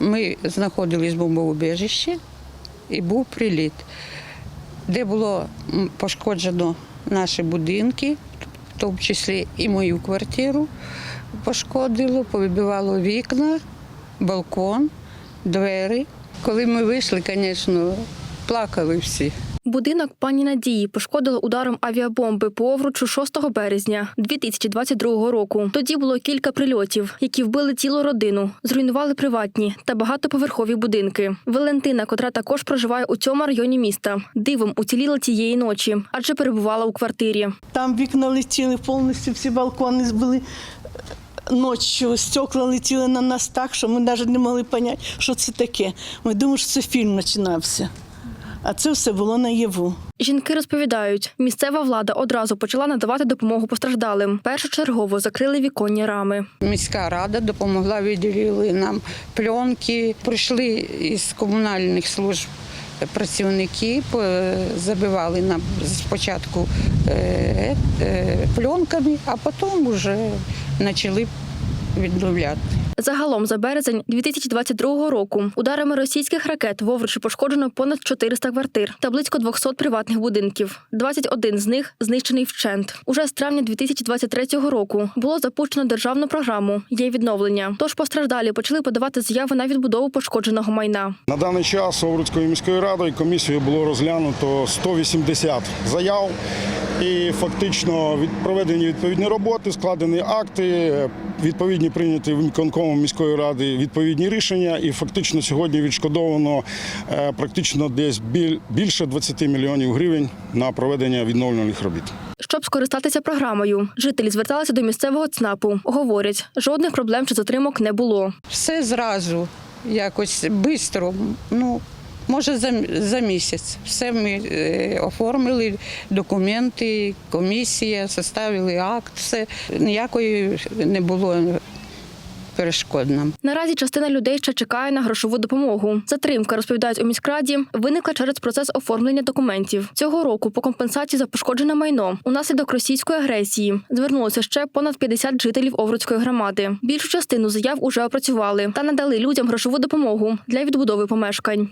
Ми знаходились в бомбоубіжищі і був приліт, де було пошкоджено наші будинки, в тому числі і мою квартиру пошкодило, повибивало вікна, балкон, двері. Коли ми вийшли, звісно, плакали всі. Будинок пані Надії пошкодило ударом авіабомби по Овручу 6 березня 2022 року. Тоді було кілька прильотів, які вбили цілу родину, зруйнували приватні та багатоповерхові будинки. Валентина, котра також проживає у цьому районі міста, дивом уціліла цієї ночі, адже перебувала у квартирі. Там вікна летіли повністю, всі балкони збили ночі, стекла летіли на нас так, що ми навіть не могли зрозуміти, що це таке. Ми думали, що це фільм починався. А це все було наяву. Жінки розповідають, місцева влада одразу почала надавати допомогу постраждалим. Першочергово закрили віконні рами. Міська рада допомогла, виділили нам пленки. Прийшли із комунальних служб працівники, забивали нам спочатку е, е, пленками, а потім вже почали відновляти. Загалом за березень 2022 року ударами російських ракет в пошкоджено понад 400 квартир та близько 200 приватних будинків. 21 з них знищений вщент. Уже з травня 2023 року було запущено державну програму «Є відновлення». Тож постраждалі почали подавати заяви на відбудову пошкодженого майна. На даний час Овруцькою міською радою комісією було розглянуто 180 заяв. І фактично від проведені відповідні роботи, складені акти, відповідні прийняті виконкомом міської ради відповідні рішення. І фактично сьогодні відшкодовано е, практично десь біль- більше 20 мільйонів гривень на проведення відновлювальних робіт. Щоб скористатися програмою, жителі зверталися до місцевого ЦНАПу. Говорять, жодних проблем чи затримок не було. Все зразу, якось швидко. Ну, може, за, за місяць. Все ми е, оформили, документи, комісія, составили акт, все. Ніякої не було перешкод нам. Наразі частина людей ще чекає на грошову допомогу. Затримка, розповідають у міськраді, виникла через процес оформлення документів. Цього року по компенсації за пошкоджене майно унаслідок російської агресії звернулося ще понад 50 жителів Овруцької громади. Більшу частину заяв уже опрацювали та надали людям грошову допомогу для відбудови помешкань.